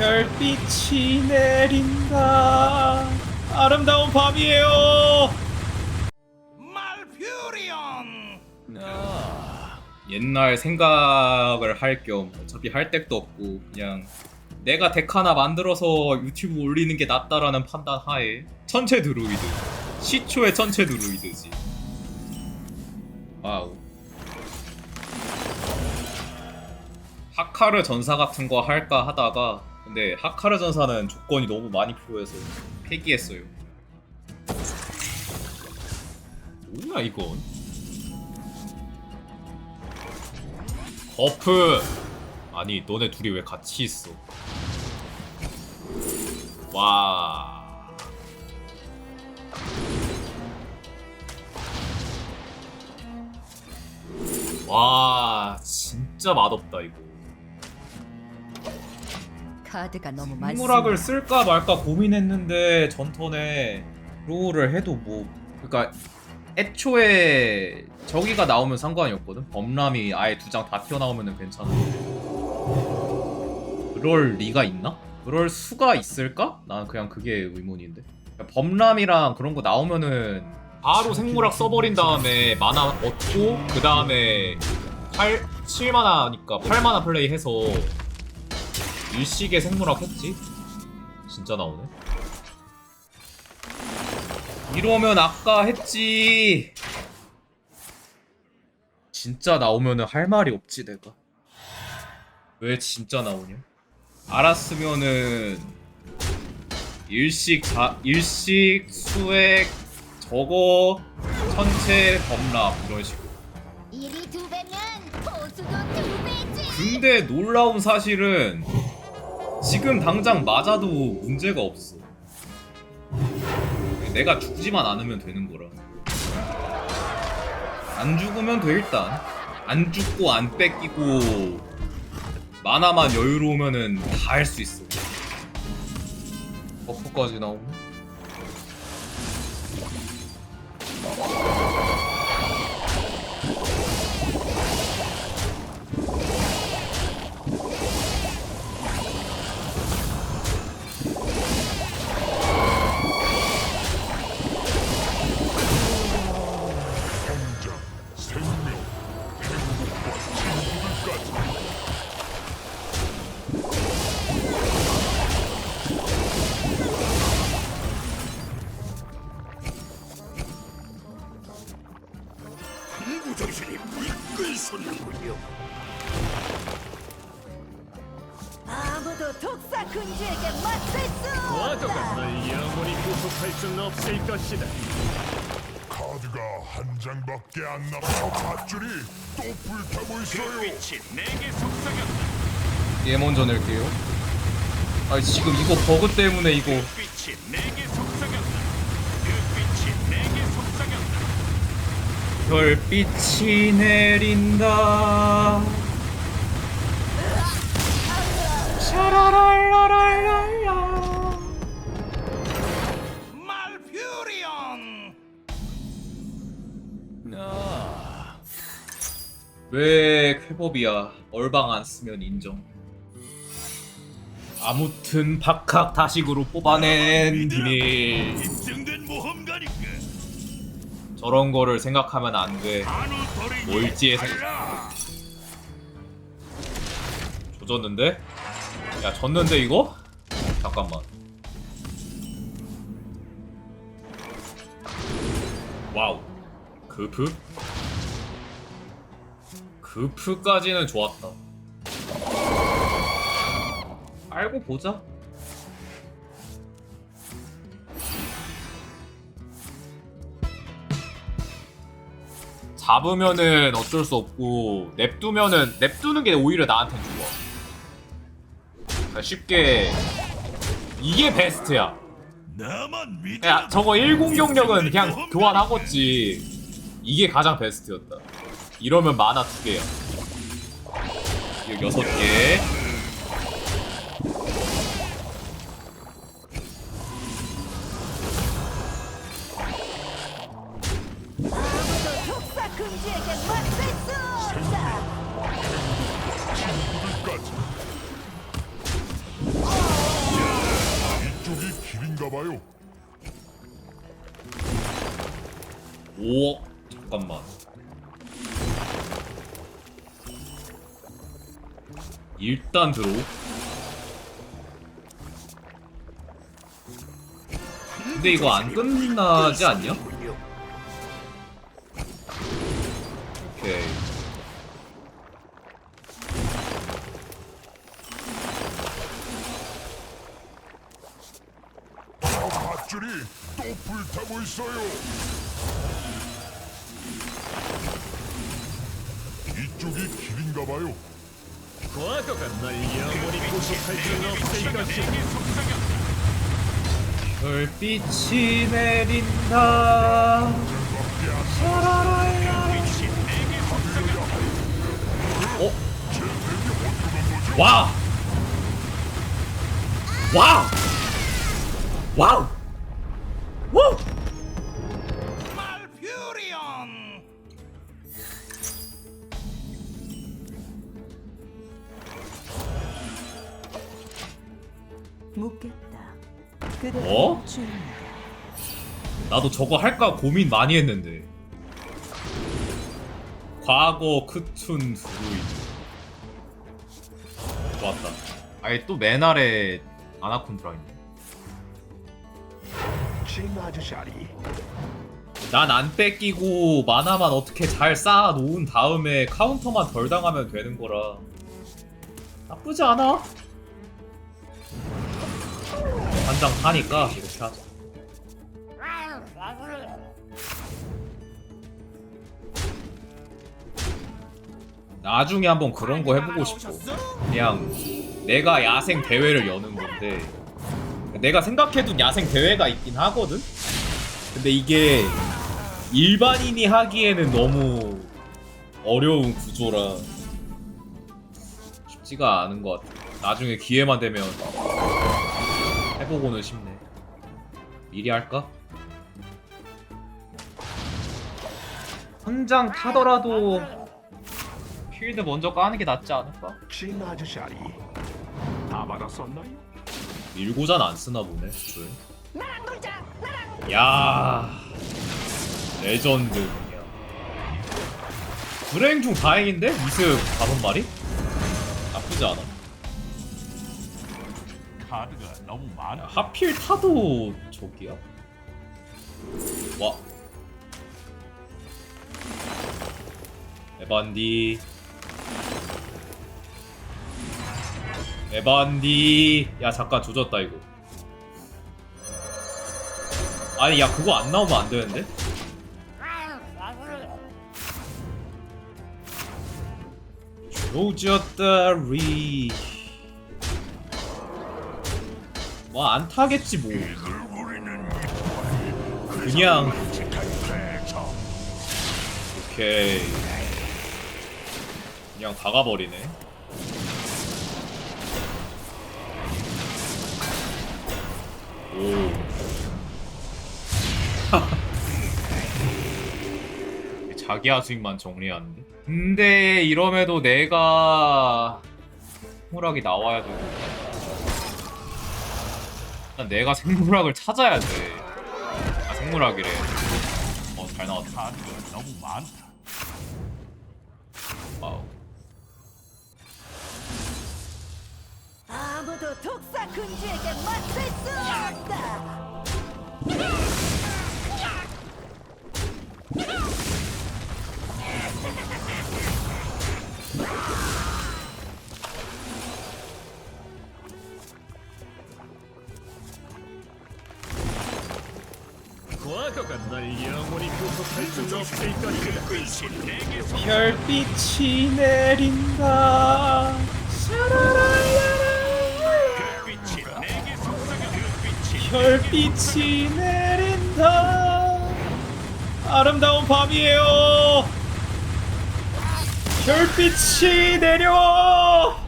별빛이 내린다. 아름다운 밤이에요. 말퓨리온 아, 옛날 생각을 할 겸 어차피 할 데도 없고 그냥 내가 덱 하나 만들어서 유튜브 올리는 게 낫다라는 판단 하에 천체 드루이드 시초의 천체 드루이드지 와우 하카르 전사 같은 거 할까 하다가 근데 하카르 전사는 조건이 너무 많이 필요해서 폐기했어요. 뭐야 이건? 버프! 아니 너네 둘이 왜 같이 있어? 와. 와, 진짜 맛없다 이거. 카드가 너무 많습니다. 생물학을 쓸까 말까 고민했는데 전턴에 로우를 해도 뭐 그러니까 애초에 저기가 나오면 상관이 없거든. 범람이 아예 두 장 다 튀어나오면 괜찮은데 그럴 리가 있나? 그럴 수가 있을까? 나는 그냥 그게 의문인데. 그러니까 범람이랑 그런 거 나오면은 바로 생물학 써버린 다음에 만화 얻고 그 다음에 8, 7만화니까 8만화 플레이해서 일식의 생물학 했지? 진짜 나오네. 이러면 아까 했지. 진짜 나오면은 할 말이 없지 내가. 왜 진짜 나오냐? 알았으면은 일식 자 일식 수액 저거 천체 범람 이런 식으로. 일이 두 배면 보수도 두 배지. 근데 놀라운 사실은 지금 당장 맞아도 문제가 없어. 내가 죽지만 않으면 되는 거라. 안 죽으면 돼 일단. 안 죽고 안 뺏기고 만화만 여유로우면은 다 할 수 있어. 버프까지 나오면. 아무도 독사 군주에게 맞설 수 없다. 널 영원히 구속할 수는 없을 것이다. 카드가 한 장밖에 안 남아서 밧줄이 또 불타고 있어요. 빛이 내게 속삭였다 얘 먼저 낼게요. 아 지금 이거 버그 때문에 이거 빛이 내게 속삭였다 그 빛이 내게 속삭였다 별빛이 내린다. 샤라랄라랄랄라. 말퓨리온 왜 쾌법이야? 얼방 안 쓰면 인정. 아무튼 박학 다식으로 뽑아낸 모험가니까 저런 거를 생각하면 안 돼. 뭘지에 생- 달라 조졌는데? 야 졌는데 이거? 잠깐만. 와우. 그프? 그프까지는 좋았다. 알고 보자. 잡으면은 어쩔 수 없고 냅두면은 냅두는 게 오히려 나한텐 좋아. 그러니까 쉽게 이게 베스트야. 야 저거 10 경력은 그냥 교환하겠지. 이게 가장 베스트였다. 이러면 만화 두 개야. 여섯 개. 봐요. 오 잠깐만 일단 들어 근데 이거 안 끝나지 않냐? 있어요. 이쪽이 길인가 봐요. 과거가 날 영원히 구속할 수 없을 것이다. 별빛이 내린다 어? 와! 와! 와우! 우! 묻겠다. 그대 어? 주인이다. 나도 저거 할까 고민 많이 했는데. 과거 크툰 드루이드 좋았다. 아예 또 맨 아래 아나콘드라 있네. 난안 뺏기고 마나만 어떻게 잘 쌓아 놓은 다음에 카운터만 덜 당하면 되는 거라. 나쁘지 않아 한장 파니까 이렇게 하자 나중에 한번 그런 거 해보고 싶어. 그냥 내가 야생 대회를 여는 건데 내가 생각해둔 야생 대회가 있긴 하거든. 근데 이게 일반인이 하기에는 너무 어려운 구조라 쉽지가 않은 것 같아. 나중에 기회만 되면 해보고는 싶네. 미리 할까? 현장 타더라도 필드 먼저 까는 게 낫지 않을까? 다 받았었나요? 밀고잔 안 쓰나 보네. 줄. 야 레전드 그냥. 불행 중 다행인데 미스 다섯 마리? 나쁘지 않아. 카드가 너무 야, 많아 하필 타도 저기야? 와. 에반디. 에반디. 야, 잠깐 조졌다, 이거. 아니, 야, 그거 안 나오면 안 되는데? 조졌다, 리. 뭐, 안 타겠지, 뭐. 그냥. 오케이. 그냥 박아버리네. 오. 자기 하수익만 정리하는데? 근데 이럼에도 내가 생물학이 나와야 되고 일단 내가 생물학을 찾아야 돼. 아 생물학이래. 어 잘 나왔다. 너무 많다 와우. 아무도 독사 군주에게 맞설 수 없다. 바다가 날 영원히 구속할 수 없으니까 별빛이 내린다. 별빛이 내린다. 아름다운 밤이에요. 별빛이 내려와.